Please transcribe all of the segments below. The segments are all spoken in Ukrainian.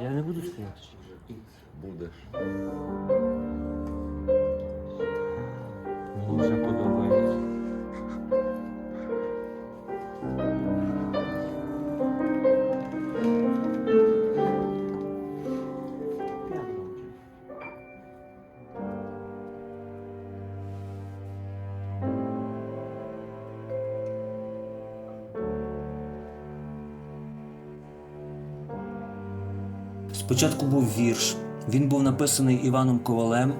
Я не буду співати. Будеш. Мені вже Спочатку був вірш. Він був написаний Іваном Ковалем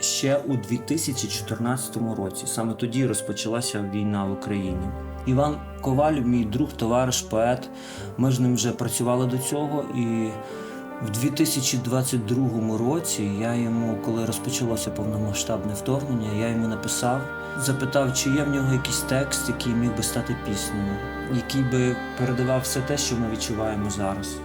ще у 2014 році. Саме тоді розпочалася війна в Україні. Іван Коваль, мій друг, товариш, поет. Ми з ним вже працювали до цього. І в 2022 році я йому, коли розпочалося повномасштабне вторгнення, я йому написав, запитав, чи є в нього якийсь текст, який міг би стати піснею, який би передавав все те, що ми відчуваємо зараз.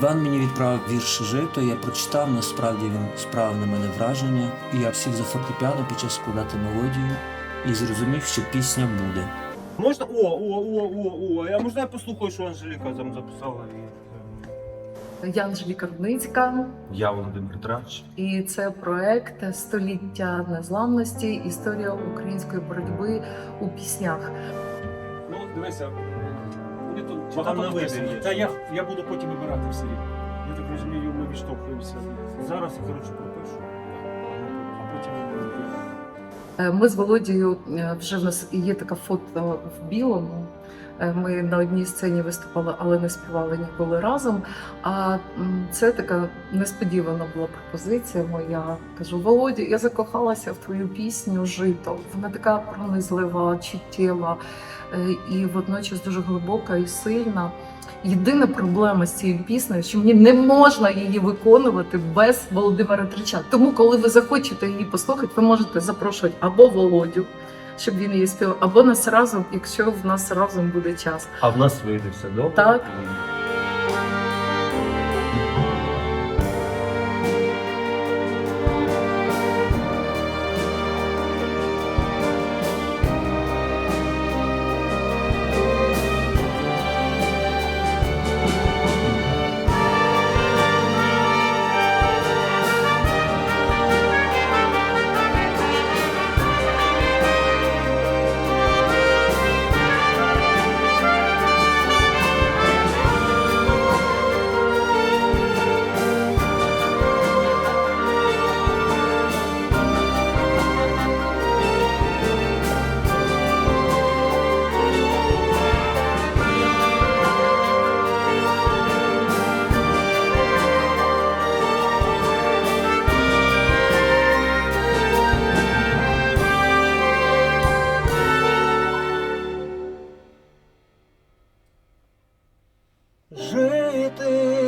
Іван мені відправив вірш жито, я прочитав, насправді він справив на мене враження, і я сів за фортепіано почав складати мелодію і зрозумів, що пісня буде. Можна? О, о, о, о, о. А можна я послухаю, що Анжеліка там записала? Я Анжеліка Рудницька, Я Володимир Трач. і це проект Століття незламності. Історія української боротьби у піснях. Ну, дивися, вони тут там багато на написано. вибір є. Та я, я буду потім вибирати все рівно. Я так розумію, ми відштовхуємося. Зараз я коротше пропишу. А потім Е, Ми з Володією е, вже в нас є така фото в білому. Е, Ми на одній сцені виступали, але не співали ніколи разом. А це така несподівана була пропозиція моя. Кажу, Володя, я закохалася в твою пісню Жито. Вона така пронизлива, чуттєва е, і водночас дуже глибока і сильна. Єдина проблема з цією піснею, що мені не можна її виконувати без Володимира Трича. Тому, коли ви захочете її послухати, ви можете запрошувати або Володю, щоб він її співав, або нас разом, якщо в нас разом буде час. А в нас вийде все добре. Так. жити.